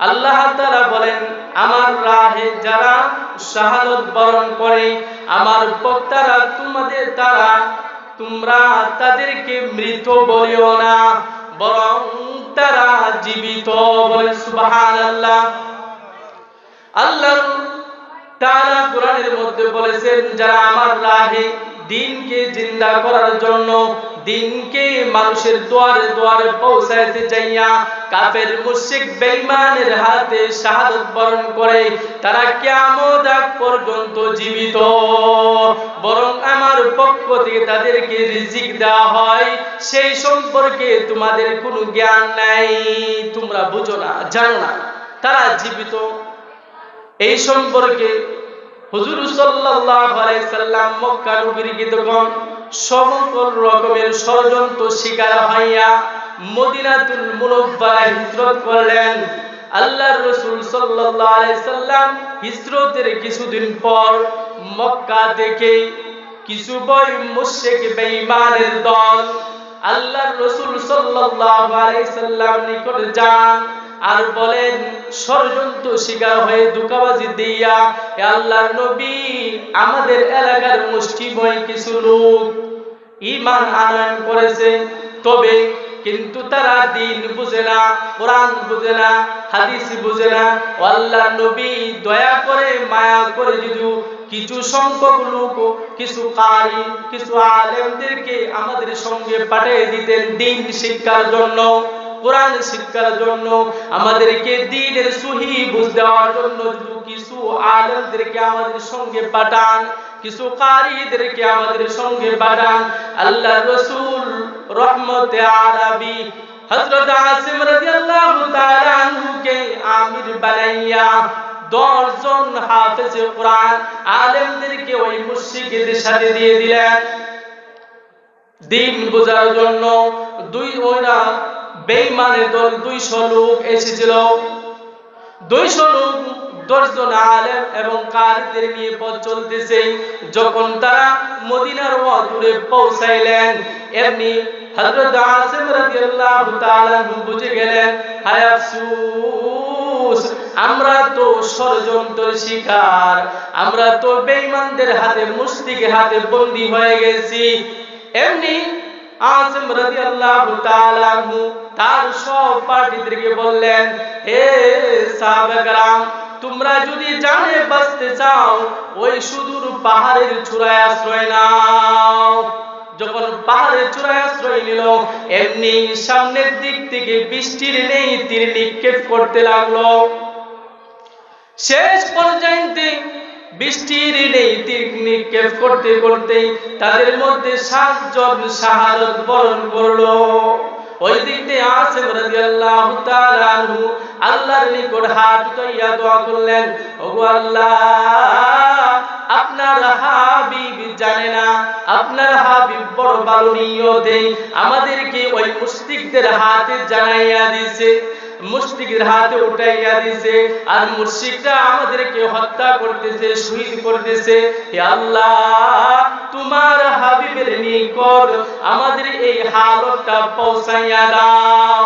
আল্লাহ তাআলা বলেন, আমার রাহে যারা শাহাদত বরণ করে, আমার বক্তারা তোমাদের তারা তোমরা তাদেরকে মৃত বলিও না, বরং তারা জীবিত বলে সুবহানাল্লাহ। আল্লাহ তাআলা কোরআনের মধ্যে বলেছেন, যারা আমার রাহে দিনকে জিন্দা করার জন্য দিনকে মানুষের দুয়ারে দুয়ারে পৌঁছাইতে যাইয়া কাফের মুশরিক বেঈমানের হাতে শাহাদত বরণ করে, তারা কিয়ামত পর্যন্ত জীবিত। বরং আমার পক্ষ থেকে তাদেরকে রিজিক দেওয়া হয়, সেই সম্পর্কে তোমাদের কোনো জ্ঞান নাই, তোমরা বুঝো না, জানো না, তারা জীবিত। এই সম্পর্কে হুজুর সাল্লাল্লাহু আলাইহি সাল্লাম মক্কা নগরীকে তখন সকল রকমের ষড়যন্ত্র শিকার হইয়া মদিনাতুল হিজরত করলেন। আল্লাহর রাসূল সাল্লাল্লাহু আলাইহি সাল্লাম হিজরতের কিছুদিন পর মক্কা থেকে কিছু বই মুশরিক বেঈমানের দল আল্লাহর রাসূল সাল্লাল্লাহু আলাইহি সাল্লাম নিকট যান। আর বলেন, ষড়যন্ত্র শিকার হয়ে দুকাবাজি দিয়া আল্লাহর নবী, আমাদের এলাকার মুষ্টিময় কিছু লোক ইমান আনয়ন করেছে। তবে কিন্তু তারা দিন বুঝে না, কোরআন বুঝে না, হাদিস বুঝে না। আল্লাহ নবী, দয়া করে, মায়া করে যদি কিছু সংখ্যক লোক, কিছু কারি কিছু আলেমদেরকে আমাদের সঙ্গে পাঠিয়ে দিতেন দিন শিক্ষার জন্য। কোরআন শিক্ষার জন্য আমাদেরকে দিনের সহি বুঝ দেওয়ার জন্য কিছু আলেমদেরকে আমাদের সঙ্গে পাঠান, কিছু কারীদেরকে আমাদের সঙ্গে পাঠান, আল্লাহ রসুল রহমতে আরবি হযরত আসিম রাদিয়াল্লাহু তাআলা আনহুকে আমির বানাইয়া দশজন হাফেজ কোরআন আলেমদেরকে ওই মুশরিকদের সাথে দিয়ে দিলেন। দিন বোঝার জন্য দুই ওরা বেঈমানের দল দুইশো লোক এসেছিল। দুইশো লোক দশজন আলেম এবং কারীদের নিয়ে পথ চলতেছে। যখন তারা মদিনার অদূরে পৌঁছাইলেন, এমনি হযরত আসিম রাদিয়াল্লাহু তাআলা বুঝে গেলেন, হায় আফসোস, আমরা তো ষড়যন্ত্রের শিকার, আমরা তো বেঈমানদের হাতে মুশরিকের হাতে বন্দী হয়ে গেছি। এমনি আসিম রাদিয়াল্লাহু তাআলা তার সব পার্টিদেরকে বললেন, হে সাহাবাগরাম তোমরা যদি জানে বাঁচতে চাও, ওই সুদূর পাহাড়ের চূড়ায় আশ্রয় নাও। যখন পাহাড়ের চূড়ায় আশ্রয় নিল, এমনি সামনের দিক থেকে বৃষ্টির নেই, তীর নিক্ষেপ করতে লাগল। শেষ পর্যায়ে বৃষ্টির নেই, তীর নিক্ষেপ করতে করতে তাদের মধ্যে সাতজন শাহাদত বরণ করল। ওই রাদিয়াল্লাহু তাআলা আনহু, আল্লাহর নিকট হাত দোয়া করলেন, ওগো আল্লাহ, আপনার হাবিব জানে না, আপনার হাবিব বড় ভালো নিয়তে আমাদেরকে ওই মুশরিকদের হাতে জানাইয়া দিয়েছে। মুশরিকের হাতে উঠাইয়া দিছে, আর মুশরিকরা আমাদেরকে হত্যা করতেছে, শহীদ করতেছে। হে আল্লাহ, তোমার হাবিবের নিকট আমাদের এই হালতটা পৌঁছাইয়া দাও।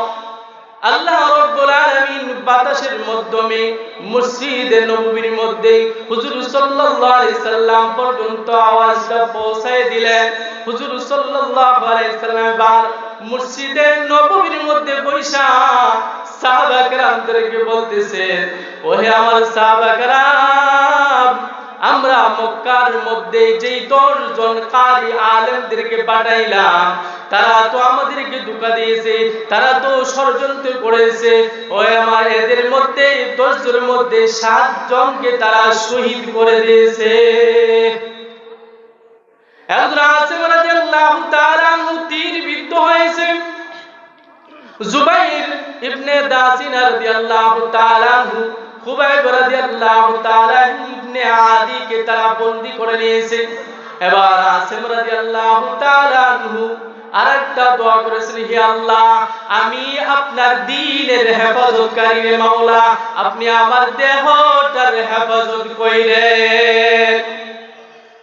আল্লাহ রাব্বুল আলামিন বাতাসের মাধ্যমে, মসজিদে নববীর মধ্যে হুজুর সাল্লাল্লাহু আলাইহি সাল্লাম পর্যন্ত আওয়াজটা পৌঁছায় দিলেন। হুজুর সাল্লাল্লাহু আলাইহি সাল্লাম বার মসজিদে নববীর মধ্যে বৈশা সাহাবা বলতেছেন ওহে আমার সাহাবা আমরা মক্কার মধ্যে যেই দশ কারি আলেমদেরকে পাঠাইলাম, তারা তো আমাদেরকে ধোকা দিয়েছে, তারা তো ষড়যন্ত্র করেছে। ওই আমার এদের মধ্যে, দশজনের মধ্যে সাতজনকে তারা শহীদ করে দিয়েছে। একজন আছে মানে যে তারা তীর বিদ্ধ হয়েছে। জুবাইর ইবনে দাসিন রাদিয়াল্লাহু তাআলা খুবাইব রাদিয়াল্লাহু তাআলা ইবনে আদিকে তারা বন্দী করে নিয়েছে। এবার আসিম রাদিয়াল্লাহু তাআলা আরেকটা দোয়া করেছেন, হে আল্লাহ, আমি আপনার দ্বীনের হেফাজতকারী মাওলা, আপনি আমার দেহটার হেফাজত কইরেন।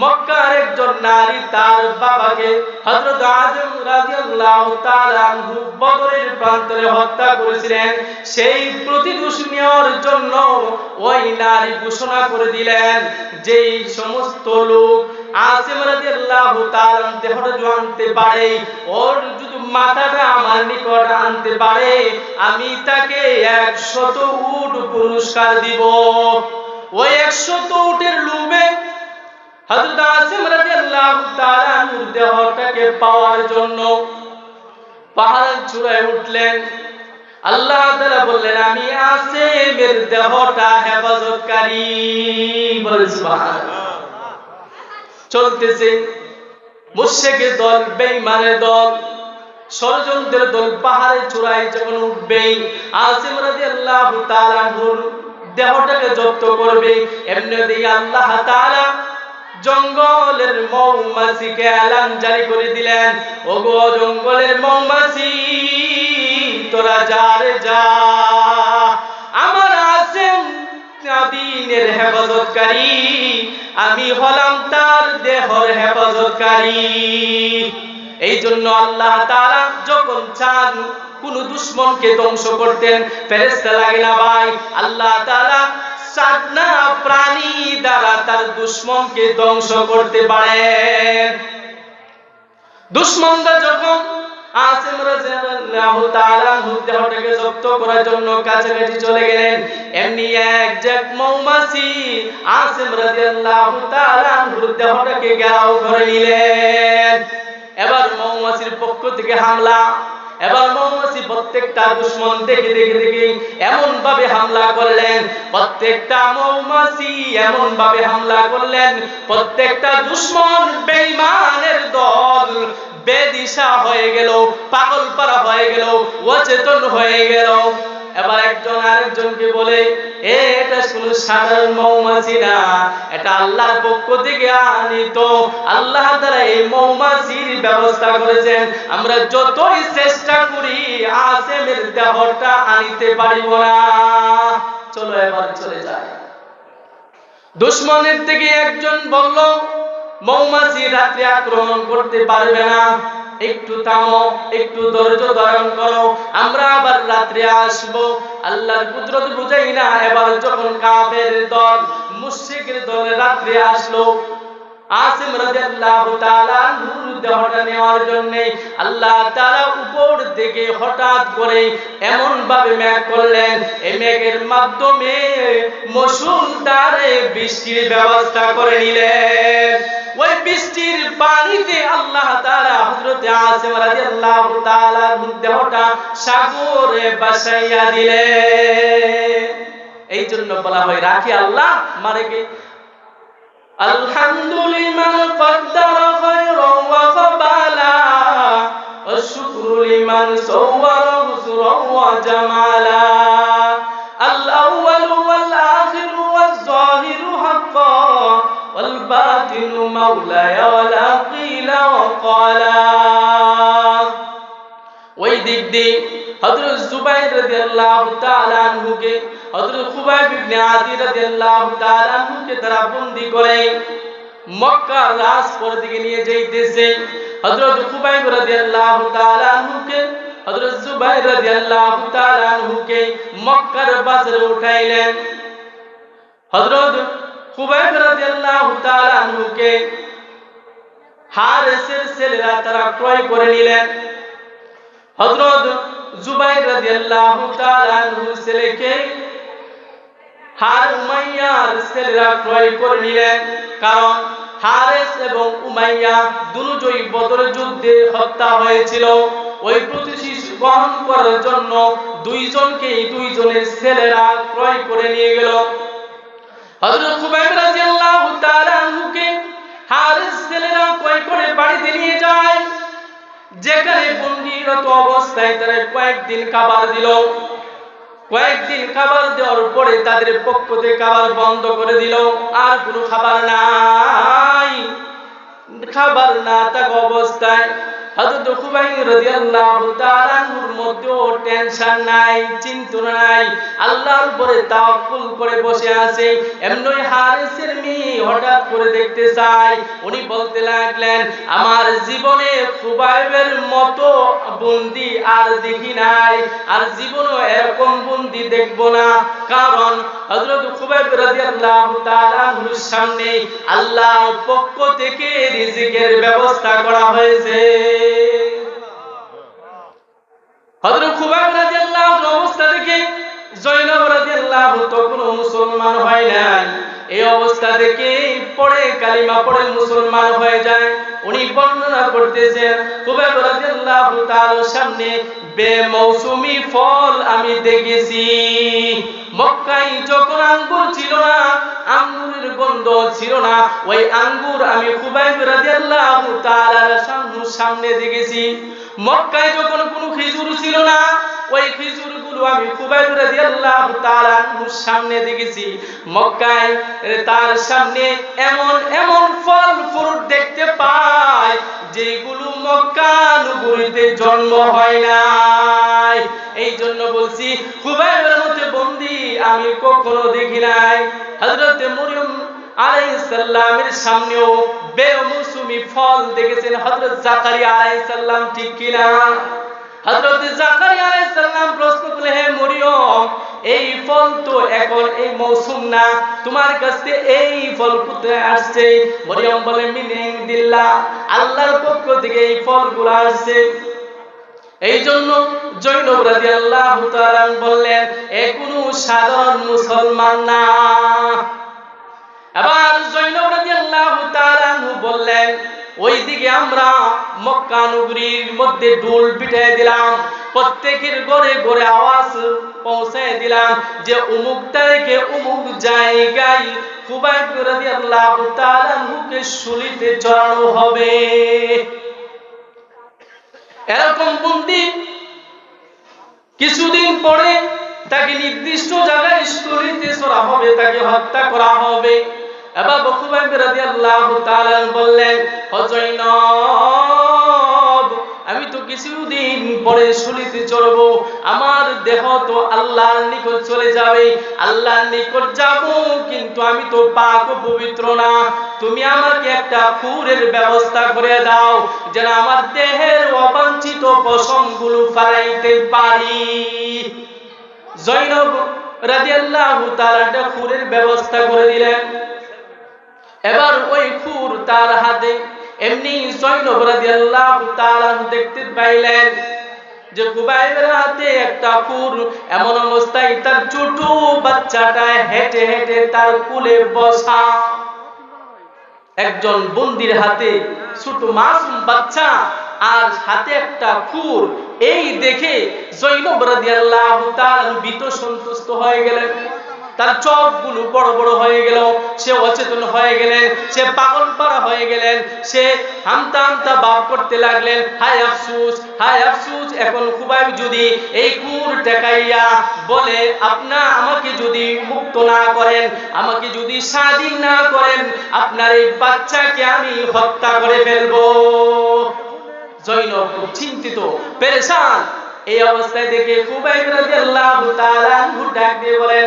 মক্কার একজন নারী তার বাবাকে হযরত আদম রাদিয়াল্লাহু তাআলা আনহু বদরের প্রান্তরে হত্যা করেছিলেন। সেই প্রতিদোষ নেওয়ার জন্য ওই নারী ঘোষণা করে দিলেন যেই সমস্ত লোক আসিম রাদিয়াল্লাহু তাআলা দেহটা আনতে পারে, ওর যদি মাথাটা আমার নিকট আনতে পারে, আমি তাকে একশত উট পুরস্কার দিব। ওই একশত উটের লোভে হযরত আসিম রাদিয়াল্লাহু তাআলা নূর দেহটাকে পাওয়ার জন্য চূড়ায় উঠলেন। আল্লাহ তাআলা বললেন, আমি আসিমের দেহটা সুবহানাল্লাহ। চলতেছে। মুশরিকের দল, বেঈমানের দল, ষড়যন্ত্রের দল চূড়ায় যখন উঠবে, আসিম রাদিয়াল্লাহু তাআলা দেহটাকে জব্দ করবে। এমনি দিয়ে আল্লাহ তাআলা জঙ্গলের মৌমাছিকে এলান জারি করে দিলেন। ওগো জঙ্গলের মৌমাছি, তোরা যা রে যা। আমার আছেন দিনের হেফাজতকারী, আমি হলাম তার দেহর হেফাজতকারী। এই জন্য আল্লাহ তারা যখন চান কোন দুশ্মনকে ধ্বংস করতেন ফেরেস্তা লাগে না ভাই। আল্লাহ তারা সাধনা প্রাণী দ্বারা তার দুশ্মনকে ধ্বংস করতে পারেন দুশ্মনরা যখন আসিম তাআলা জব্দ করার জন্য চলে গেলেন, এমনি এক মৌমাছি আসিম রাদিয়াল্লাহু তাআলা দেহটাকে ঘেরাও নিলেন। এবার মৌমাছির পক্ষ থেকে হামলা এবার মৌমাছি প্রত্যেকটা দুশ্মন দেখে দেখে দেখে এমন ভাবে হামলা করলেন। প্রত্যেকটা মৌমাছি এমন ভাবে হামলা করলেন। প্রত্যেকটা দুশ্মন বেঈমানের দল বেদিশা হয়ে গেল পাগল পারা হয়ে গেল, অচেতন হয়ে গেল। এবার একজন আরেকজনকে বলে, এ, এটা কোন সাধারণ মৌমাছি না, এটা আল্লাহর পক্ষ থেকে আনিত। আল্লাহ দ্বারা এই মৌমাছির ব্যবস্থা করেছেন, আমরা যতই চেষ্টা করি আসেমের দেহটা আনিতে পারিব না। চলো এবার চলে যায় দুশ্মনের থেকে একজন বলল, মৌমাছি রাত্রে আক্রমণ করতে পারবে না। একটু থামো, একটু ধৈর্য ধারণ করো। আমরা আবার রাত্রে আসব। আল্লাহর কুদরত বুঝাই না, এবার যখন কাফের দল, মুশরিকের দল রাত্রে আসলো, আসিম রাদিয়াল্লাহু তাআলা নূর দেহটা নেওয়ার জন্য আল্লাহ তাআলা উপর থেকে হঠাৎ করে এমন ভাবে মেঘ করলেন। এই মেঘের মাধ্যমে মুসুলধারে বৃষ্টির ব্যবস্থা করে নিলেন। ওই বৃষ্টির পানিতে আল্লাহ তাআলা হযরত আসিম রাদিয়াল্লাহু তাআলা দেহটা সাগরে বাসাইয়া দিলেন এই জন্য বলা হয় রাখি আল্লাহ মারেকে الحمد لمن قدر خيرا وقبالا والشكر لمن صور بسرا وجمالا الأول والباطن مولاي ولا قيل وقالا ওই দিক দিয়ে হযরত জুবাইর রাদিয়াল্লাহু তাআলা আনহুকে হযরত খুবাইব ইবনে আদি রাদিয়াল্লাহু তাআলা আনহুকে তারা বন্দী করে মক্কার রাজপথ দিকে নিয়ে যাইতেছে হযরত খুবাইব রাদিয়াল্লাহু তাআলা আনহুকে হযরত জুবাইর রাদিয়াল্লাহু তাআলা আনহুকে মক্কার বাজারে উঠাইলেন হযরত কারণ হারেস এবং উমাইয়া দুজনই বদরের যুদ্ধে হত্যা হয়েছিল। ওই প্রতিশোধ গ্রহণ করার জন্য দুইজনকেই দুইজনের ছেলেরা ক্রয় করে নিয়ে গেল। হযরত খুবাইব রাদিয়াল্লাহু তাআলা আনহুকে হারেস ছেলেরা করে বাড়িতে নিয়ে যায়, যেখানে অবস্থায় তারা কয়েকদিন খাবার দিল। কয়েকদিন খাবার দেওয়ার পরে তাদের পক্ষ থেকে খাবার বন্ধ করে দিল। আর কোনো খাবার নাই। খাবার না থাকা অবস্থায় হযরত রাদিয়াল্লাহু তাআলার মধ্যেও টেনশন নাই, চিন্তা নাই, আল্লাহর উপরে তাওয়াক্কুল করে বসে আছে। এমনই হারিসের মেয়ে হঠাৎ করে দেখতে চাই উনি বলতে লাগলেন, আমার জীবনে খুবাইবের মতো বন্দি আর দেখি নাই, আর জীবনও এরকম বন্দি দেখব না। কারণ হযরত রাদিয়াল্লাহু তাআলার সামনে আল্লাহর পক্ষ থেকে রিজিকের ব্যবস্থা করা হয়েছে। হযরত খুবাইব রাদিয়াল্লাহু অবস্থা দেখে জয়নব রাদিয়াল্লাহু তখনও মুসলমান হয় নাই। এই অবস্থা দেখে পড়ে কালিমা পড়ে মুসলমান হয়ে যায়। উনি বর্ণনা করতেছেন খুবাইব রাদিয়াল্লাহু তাআলার সামনে বেমৌসুমি ফল আমি দেখেছি। মক্কায় যখন আঙ্গুর ছিল না, আঙ্গুরের গন্ধ ছিল না, ওই আঙ্গুর আমি খুবাইব রাদিয়াল্লাহু তাআলার সামনে দেখেছি। মক্কায় যখন কোনো খেজুর ছিল না, ওই খেজুরগুলো আমি খুবাইব রাদিয়াল্লাহু তাআলা সামনে দেখেছি। মক্কায় তার সামনে এমন এমন ফল, ফ্রুট দেখতে পাই, যেগুলো মক্কা জন্ম হয় নাই। এই জন্য বলছি, খুবাইবের মধ্যে বন্দি আমি কখনো দেখি নাই। হযরতে মরিয়ম সামনেও বেমৌসুমি ফল দেখেছেন হযরত জাকারিয়া আলাইহিসসালাম ঠিক কিনা? হযরত জাকারিয়া আলাইহিস সালাম প্রশ্ন করলে, হে মরিয়ম, এই ফল তো এখন এই মৌসুম না। তোমার কাছে এই ফল কোথায় আসছে? মরিয়ম বলে, মিনিং দিল্লাহ আল্লাহর পক্ষ থেকে এই ফলগুলো আসছে। এই জন্য জৈনব রাদিয়াল্লাহু তাআলা বললেন, এ কোনো সাধারণ মুসলমান না। আবার জৈনব রাদিয়াল্লাহু তাআলা বললেন, ওইদিকে আমরা মক্কা নগরীর মধ্যে ডোল পিটাই দিলাম, প্রত্যেকের ঘরে ঘরে আওয়াজ পৌঁছায় দিলাম যে অমুক তারিখে অমুক জায়গায় খুবাইব রাদিয়াল্লাহু তাআলা মুখে শুলিতে চড়ানো হবে। এরকম বন্দি কিছুদিন পরে তাকে নির্দিষ্ট জায়গায় শুলিতে চড়া হবে, তাকে হত্যা করা হবে। এবার বকুবাইব রাদিয়াল্লাহু তাআলা বললেন, হযরত আমি তো কিছুদিন পরে শুলিতে চড়ব। আমার দেহ তো আল্লাহর নিকট চলে যাবে। আল্লাহর নিকট যাব, কিন্তু আমি তো পাক পবিত্র না। তুমি আমাকে একটা ফুরের ব্যবস্থা করে দাও, যেন আমার দেহের অবাঞ্ছিত পশমগুলো ফালাইতে পারি। জৈনব রাদিয়াল্লাহু তাআলা একটা ফুরের ব্যবস্থা করে দিলেন। এবার ওই খুর তার হাতে এমনি জৈনব রাদিয়াল্লাহু তাআলা দেখতে পাইলেন যে কুবাইবের হাতে একটা ফুর এমন অবস্থায় তার ছোট বাচ্চাটা হেঁটে হেঁটে তার কুলে বসা। একজন বন্দির হাতে ছোট মাসুম বাচ্চা আর হাতে একটা ফুর এই দেখে জৈনব রাদিয়াল্লাহু তাআলা বিত সন্তুষ্ট হয়ে গেলেন। তার চোখগুলো বড় বড় হয়ে গেল, সে অচেতন হয়ে গেলেন, সে পাগল পাড়া হয়ে গেলেন, সে হামতা হামতা বাপ করতে লাগলেন, হায় আফসুস হায় আফসুস, এখন খুবাইব যদি এই কুর টেকাইয়া বলে, আপনা আমাকে যদি মুক্ত না করেন, আমাকে যদি স্বাধীন না করেন, আপনার এই বাচ্চাকে আমি হত্যা করে ফেলব। জৈনব খুব চিন্তিত, পেরেশান। এই অবস্থায় দেখে খুবাইব রাদিয়াল্লাহু তাআলা ডাক দিয়ে বলেন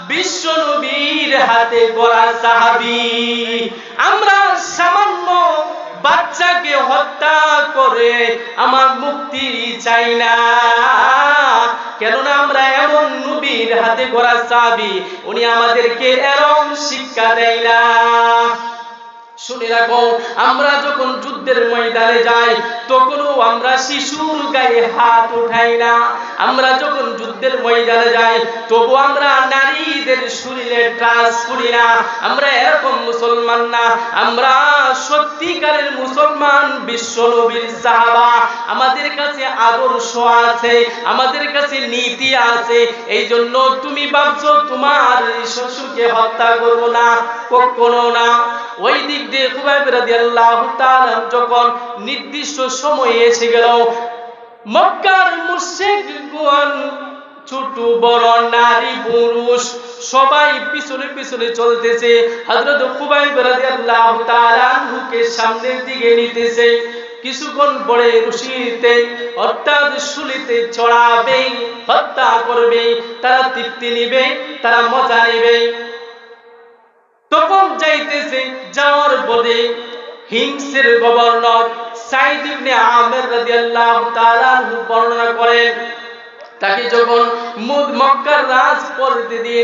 বিশ্ব নবীর হাতে গড়া সাহাবি। আমরা সামান্য বাচ্চাকে হত্যা করে আমার মুক্তি চাই না। কেননা আমরা এমন নবীর হাতে গড়া সাহাবি, উনি আমাদেরকে এরম শিক্ষা দেয় না। শুনে রাখো, আমরা যখন যুদ্ধের ময়দানে যাই, তখনও আমরা শিশুর গায়ে হাত উঠাই না। আমরা যখন যুদ্ধের ময়দানে যাই তবু আমরা নারীদের শরীরে ট্রাস করি না। আমরা এরকম মুসলমান না। আমরা সত্যিকারের মুসলমান বিশ্ব নবীর সাহাবা। আমাদের কাছে আদর্শ আছে, আমাদের কাছে নীতি আছে। এই জন্য তুমি ভাবছ তোমার শ্বশুরকে হত্যা করব না, কখনো না। ওই দিক দিয়ে খুবাইব রাদিয়াল্লাহু তাআলা যখন নির্দিষ্ট সময়ে এসে গেল, মক্কার মুশরিকগণ ছোট বড় নারী পুরুষ সবাই পিছনে পিছনে চলতেছে। হযরত খুবাইব রাদিয়াল্লাহু তাআলা আনহুকে সামনের দিকে নিতেছে। কিছুক্ষণ পরে রশিতে অর্থাৎ শুলিতে চড়াবে হত্যা করবে, তারা তৃপ্তি নিবে, তারা মজা নিবে। তখন যাইতেছে যাওয়ার পরে হিংসের গভর্নর সাইদ ইবনে আমের রাদিয়াল্লাহু তাআলা বর্ণনা করেন, তাকে যখন মক্কার দিয়ে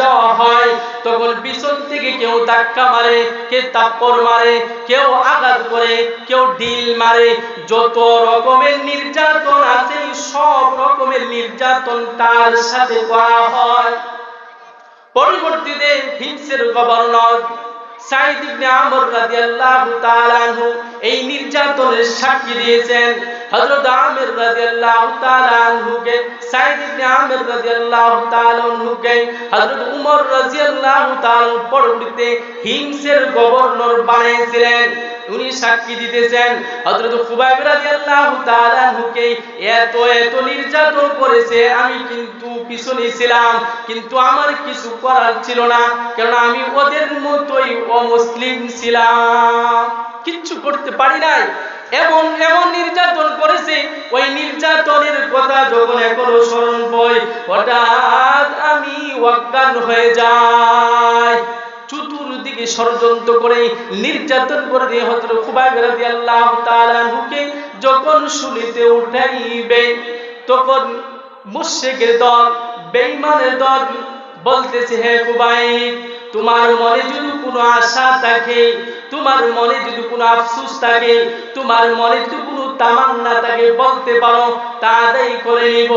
যাওয়া হয়, তখন পিছন থেকে কেউ ধাক্কা মারে কে তাপ্পর মারে, কেউ আঘাত করে, কেউ ঢিল মারে। যত রকমের নির্যাতন আছে, সব রকমের নির্যাতন তার সাথে করা হয়। পরবর্তীতে হিংসের গভর্নর সাইদ ইবনে আমর রাদিয়াল্লাহু তাআলা আনহু এই নির্যাতনের সাক্ষী দিয়েছেন। হযরত আমির রাদিয়াল্লাহু তাআলা আনহুকে সাইদ ইবনে আমির রাদিয়াল্লাহু তাআলা আনহুকে, হযরত উমর রাদিয়াল্লাহু তাআলা পরবর্তীতে গভর্নর বানিয়েছিলেন। উনি সাক্ষী দিতেছেন হযরত খুবাইব রাদিয়াল্লাহু তাআলা আনহুকে, এত এত নির্যাতন করেছে, আমি কিন্তু পিছনে ছিলাম, কিন্তু আমার কিছু করার ছিল না কারণ আমি ওদের মতোই অমুসলিম ছিলাম। কিচ্ছু করতে পারি নাই। এমন এমন নির্যাতন করেছে, ওই নির্যাতনের কথা যখন এখনও স্মরণ পড়ে হঠাৎ আমি অজ্ঞান হয়ে যাই। চতুর্দিকে ষড়যন্ত্র করে নির্যাতন করে খুবাইব রাদিয়াল্লাহু তাআলা আনহুকে যখন শুলিতে উঠাইবে, তখন মুশরিকের দল, বেঈমানের দল বলতেছে, হে খুবাইব তোমার মনে যদি কোনো আশা থাকে, তোমার মনে যদি কোনো আফসুস থাকে, তোমার মনে যদি কোনো তামান্না থাকে, বলতে পারো তা আদায় করে নিব।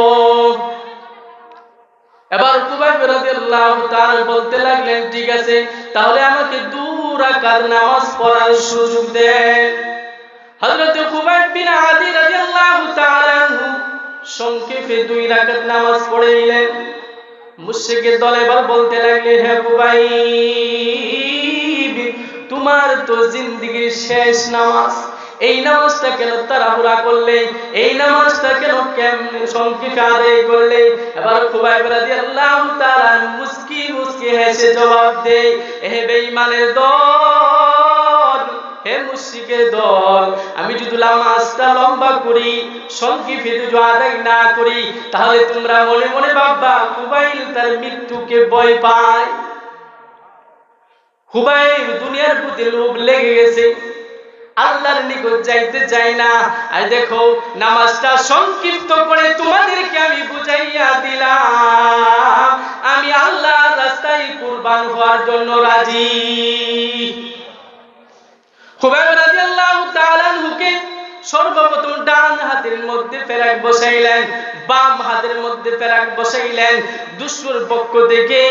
এবার কুবাইব রাদিয়াল্লাহু তাআলা বলতে লাগলেন, ঠিক আছে, তাহলে আমাকে দূর রাকাত নামাজ পড়ার সুযোগ দেন হযরত কুবাইব বিন আদি রাদিয়াল্লাহু তাআলা সংক্ষেপে দুই রাকাত নামাজ পড়ে নিলেন। মুশরিকের দল এবার বলতে লাগলেন হে কুবাইব তোমার তো জিন্দেগীর শেষ নামাজ এই নামাজটা কেন তাড়াহুড়া করলে? এই নামাজটা কেন কেমনে সংক্ষেপে আদায় করলে? এবার খুবাইব রাদিয়াল্লাহু তাআলা মুস্কি মুস্কি হেসে জবাব দেয় হে বেঈমানের দল, হে মুশরিকের দল, আমি যদি নামাজটা লম্বা করি, সংক্ষেপে যদি আদায় না করি, তাহলে তোমরা মনে মনে ভাববা, খুবাইল তার মৃত্যুকে ভয় পায়। খুবাইব দুনিয়ার প্রতি লোভ লেগে গেছে। আল্লাহর নিকট যাইতে চাই না। আর দেখো, নামাজটা সংক্ষিপ্ত করে তোমাদেরকে আমি বুঝাইয়া দিলাম। আমি আল্লাহ রাস্তায় কুরবান হওয়ার জন্য রাজি। খুবাইব রাদিয়াল্লাহু তাআলা আনহুকে সর্বপ্রথম ডান হাতের মধ্যে ফেরাক বসাইলেন, বাম হাতের মধ্যে ফেরাক বসাইলেন। দুশুর পক্ষ থেকে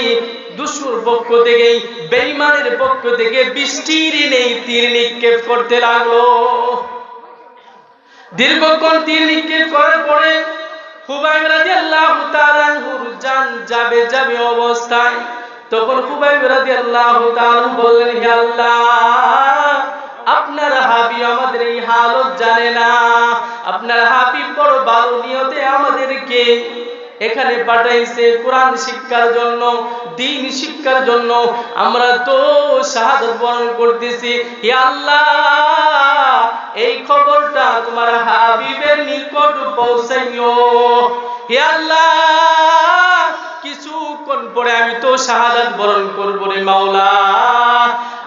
দুশুর পক্ষ থেকে বেঈমানের পক্ষ থেকে বৃষ্টির নেই, তীর নিক্ষেপ করতে লাগল। দীর্ঘক্ষণ তীর নিক্ষেপ করার পরে হুবাইব রাদিয়াল্লাহু তাআলা আনহুর জান যাবে যাবে অবস্থায়। তখন হুবাইব রাদিয়াল্লাহু তাআলা বললেন, হে আল্লাহ আপনার হাবিব আমাদের এই হালত জানে না। আপনার হাবিব বড় ভালো নিয়তে আমাদেরকে এখানে পাঠাইছে কোরআন শিক্ষার জন্য, দিন শিক্ষার জন্য। আমরা তো শাহাদত বরণ করতেছি। হে আল্লাহ, এই খবরটা তোমার হাবিবের নিকট পৌঁছাইও। হে আল্লাহ কিছুক্ষণ পরে আমি তো শাহাদাত বরণ করব রে মাওলা।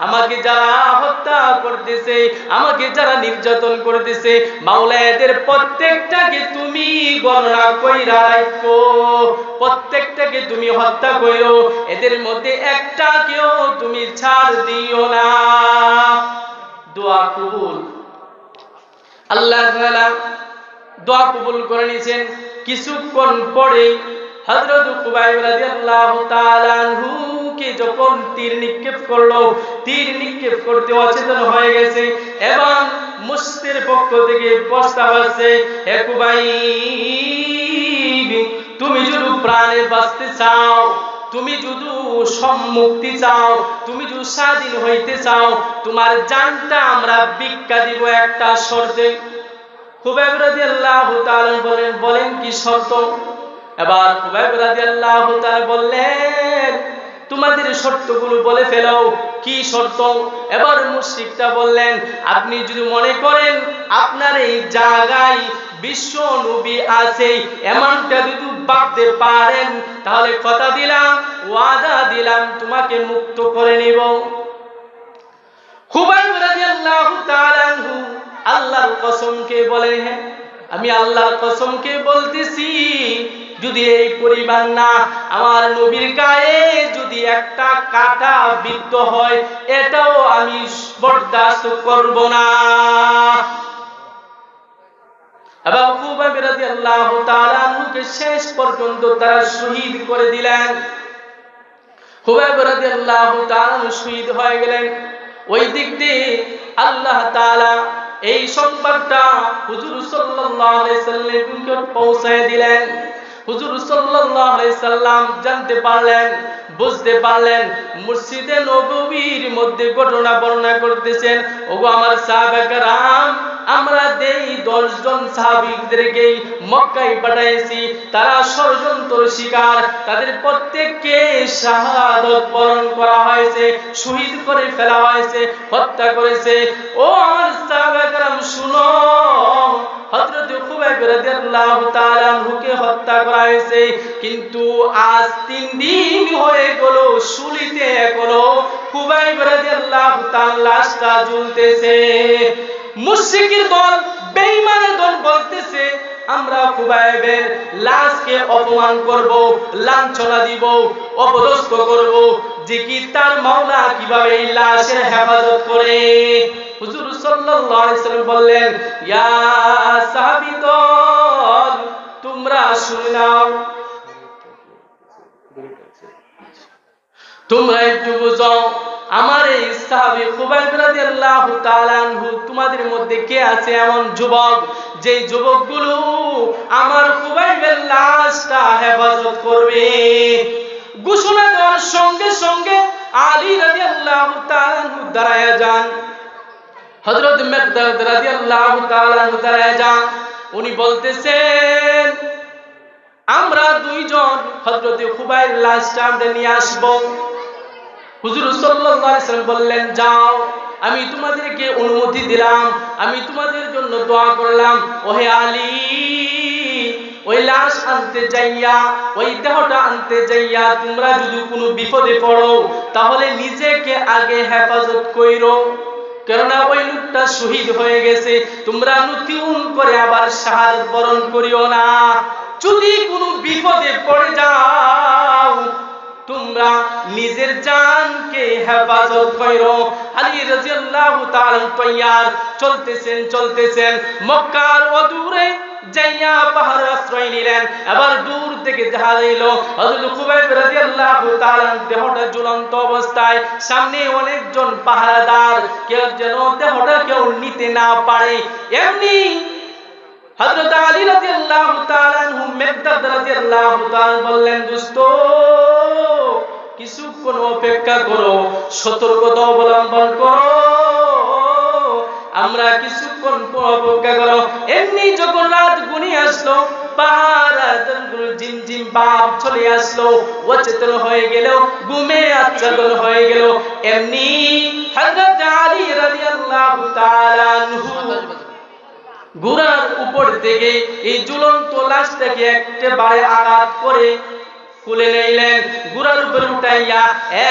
আমাকে যারা হত্যা করতেছে, আমাকে যারা নির্যাতন করতেছে, মাওলা, এদের প্রত্যেকটাকে তুমি গণনা কইরা রাখো। প্রত্যেকটাকে তুমি হত্যা করো এদের মধ্যে একটা কেউ তুমি ছাড় দিও না। দোয়া কবুল। আল্লাহ দোয়া কবুল করে নিয়েছেন। কিছুক্ষণ পরে হযরত রাদিয়াল্লাহু তাআলা আনহু কে যখন তীর নিক্ষেপ করল, তীর নিক্ষেপ করতে অচেতন হয়ে গেছে এবং পক্ষ থেকে প্রস্তাব হে তুমি যদি প্রাণে বাঁচতে চাও, তুমি যদি সম্মুক্তি চাও, তুমি যদি স্বাধীন হইতে চাও, তোমার জানটা আমরা ভিক্ষা দিব একটা শর্তে। তাআলা বলেন বলেন কি শর্ত? এবার খুবাইব রাদিয়াল্লাহু তাআলা বললেন, তোমাদের শর্তগুলো বলে ফেলো। কি শর্ত? এবার মুশরিকটা বললেন, আপনি যদি মনে করেন আপনার এই জায়গায় বিশ্ব নবী আছে, এমনটা যদি ভাবতে পারেন, তাহলে কথা দিলাম, ওয়াদা দিলাম, তোমাকে মুক্ত করে নিব। খুবাইব রাদিয়াল্লাহু তাআলা আল্লাহর কসমকে বলেন হ্যাঁ? আমি আল্লাহর কসমকে বলতেছি যদি এই পরিবার না, আমার নবীর গায়ে যদি একটা কাটা বিদ্ধ হয়, এটাও আমি বরদাস্ত করব না। শেষ পর্যন্ত তারা শহীদ করে দিলেন। শহীদ হয়ে গেলেন। ওই দিক দিয়ে আল্লাহ তাআলা এই সংবাদটা হুজুর সাল্লামকে পৌঁছায় দিলেন। হুজুর সাল্লাম জানতে পারলেন, বুঝতে পারলেন, মসজিদে নববীর মধ্যে ঘটনা বর্ণনা করতেছেন, ওগো আমার সাহাবায়ে আমরা দেই দশজন সাহাবিদেরকে মক্কায় পাঠাইছি। তারা ষড়যন্ত্র শিকার। তাদের প্রত্যেককে শাহাদত বরণ করা হয়েছে, শহীদ করে ফেলা হয়েছে, হত্যা করেছে। ও আমার শুনো। হযরত কিন্তু আজ তিন দিন হয়ে লাশটা মুশরিকের দল, বেঈমানের দল বলতেছে, আমরা খুবাইবের লাশকে অপমান করব, লাঞ্ছনা দিব, অপদস্থ করব, যে কি তার মাওলা কীভাবে এই লাশের হেফাজত করে? হুজুর সাল্লাল্লাহু আলাইহি সাল্লাম বললেন, ইয়া সাহাবীগণ তোমরা শুনে নাও। তোমরা একটু বুঝো আমার এই সাহাবী খুবাইব রাদিয়াল্লাহু তাআলা আনহু, তোমাদের মধ্যে কে আছে এমন যুবক? যেই যুবকগুলো আমার খুবাইবের লাশটা হেফাজত করবে। ঘোষণা দেওয়ার সঙ্গে সঙ্গে আলী রাদিয়াল্লাহু তাআলা আনহু দাঁড়ায় যান। হযরত মিকদাদ রাদিয়াল্লাহু তাআলা আনহু দাঁড়ায় যান। উনি বলতেছেন, আমরা দুইজন হযরত খুবাইব লাশটা আমরা নিয়ে আসব। হুজুর সাল্লাম বললেন, যাও, আমি তোমাদেরকে অনুমতি দিলাম, আমি তোমাদের জন্য দোয়া করলাম। ওহে আলী, ওই লাশ আনতে যাইয়া, ওই দেহটা আনতে যাইয়া তোমরা যদি কোনো বিপদে পড়ো, তাহলে নিজেকে আগে হেফাজত কইরো। কেননা ওই লোকটা শহীদ হয়ে গেছে, তোমরা নতুন করে আবার শাহাদত বরণ করিও না। যদি কোনো বিপদে পড়ে যাও তোমরা নিজের জানকে হেফাজত করো। আলী রাদিয়াল্লাহু তাআলা তৈয়ার, চলতেছেন চলতেছেন। মক্কার অদূরে যাইয়া পাহাড়ে আশ্রয় নিলেন। আবার দূর থেকে দেখা দিল, হযরত খুবাইব রাদিয়াল্লাহু তাআলা দেহটা ঝুলন্ত অবস্থায় সামনে অনেকজন পাহারাদার, কেউ যেন দেহটা কেউ নিতে না পারে। এমনি হযরত আলী রাদিয়াল্লাহু তাআলা আনহু মিকদাদ রাদিয়াল্লাহু তাআলা বললেন, দোস্ত কিছুক্ষণ অপেক্ষা করো সতর্কতা অবলম্বন করো। আমরা কিছুক্ষণ অপেক্ষা করো। এমনি যখন রাত গুনি আসলো তাআলা ঘোড়ার উপর থেকে এই ঝুলন্ত লাশটাকে একটা বারে আঘাত করে কুলে নিলেন। গুড়ার উপরে উঠাইয়া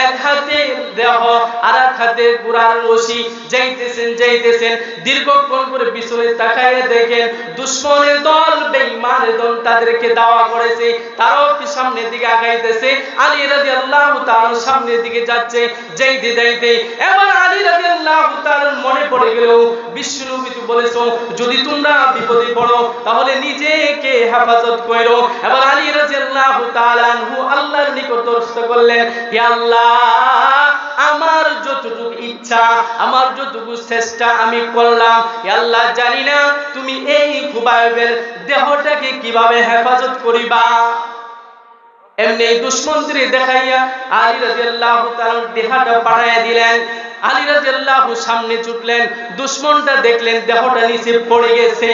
এক হাতে দেহ আর এক হাতে গুড়ার রশি। যাইতেছেন যাইতেছেন, দীর্ঘক্ষণ করে পিছনে তাকাইয়া দেখেন, দুশ্মনের দল, বেঈমানের দল তাদেরকে দাওয়া করেছে। তারাও সামনের দিকে আগাইতেছে। আলী রাদিয়াল্লাহু তাআলা সামনের দিকে যাচ্ছে, যাইতে যাইতে। এবার আলী রাদিয়াল্লাহু তাআলার মনে পড়ে গেল বিশ্বনবী তো বলেছ যদি তোমরা বিপদে পড়ো, তাহলে নিজেকে হেফাজত করো। এবার আলী রাদিয়াল্লাহু তাআলা আনহু আল্লাহর নিকট দরস্ত করলেন, হে আল্লাহ, আমার যতটুকু ইচ্ছা, আমার যতটুকু চেষ্টা আমি করলাম, হে আল্লাহ, জানি না তুমি এই খুবাইবের দেহটাকে কীভাবে হেফাজত করিবা? এমনি দুশ্মনদের দেখাইয়া আলী রাদিয়াল্লাহু তাআলা দেহটা পাঠাইয়া দিলেন। আলী রাদিয়াল্লাহু সামনে ছুটলেন দুশ্মনটা দেখলেন দেহটা নিচে পড়ে গেছে।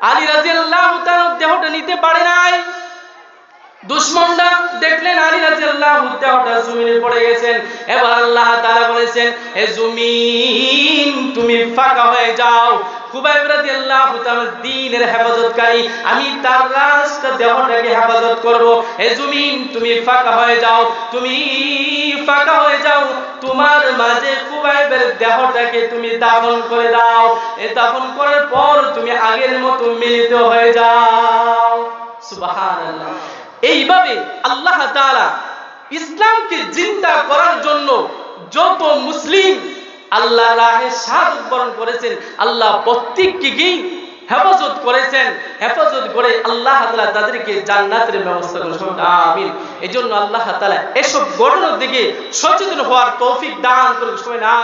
আলী রাদিয়াল্লাহু তাআলা দেহটা নিতে পারে নাই। দুশ্মনরা দেখলেন আলী রাদিয়াল্লাহু দেহটা জমিনে পড়ে গেছেন। এবার আল্লাহ তাআলা বলেছেন হে জমিন, তুমি ফাঁকা হয়ে যাও। খুবাইব রাদিয়াল্লাহু তাআলা দ্বীনের হেফাজতকারী, আমি তার রাস্তা হেফাজত করব। হে জমিন, তুমি ফাঁকা হয়ে যাও। তুমি ফাঁকা হয়ে যাও। তোমার মাঝে খুবাইবের দেহটাকে তুমি দাফন করে দাও। এ দাফন করার পর তুমি আগের মতো মিলিত হয়ে যাও। এইভাবে আল্লাহ তাআলা ইসলামকে জিন্দা করার জন্য যত মুসলিম আল্লাহ রাহে শাহাদত বরণ করেছেন, আল্লাহ প্রত্যেককে কি হেফাজত করেছেন, হেফাজত করে আল্লাহ তাআলা তাদেরকে জান্নাতের ব্যবস্থা করেছেন। আমিন। এজন্য আল্লাহ তাআলা এসব ঘটনার দিকে সচেতন হওয়ার তৌফিক দান করে সবাই না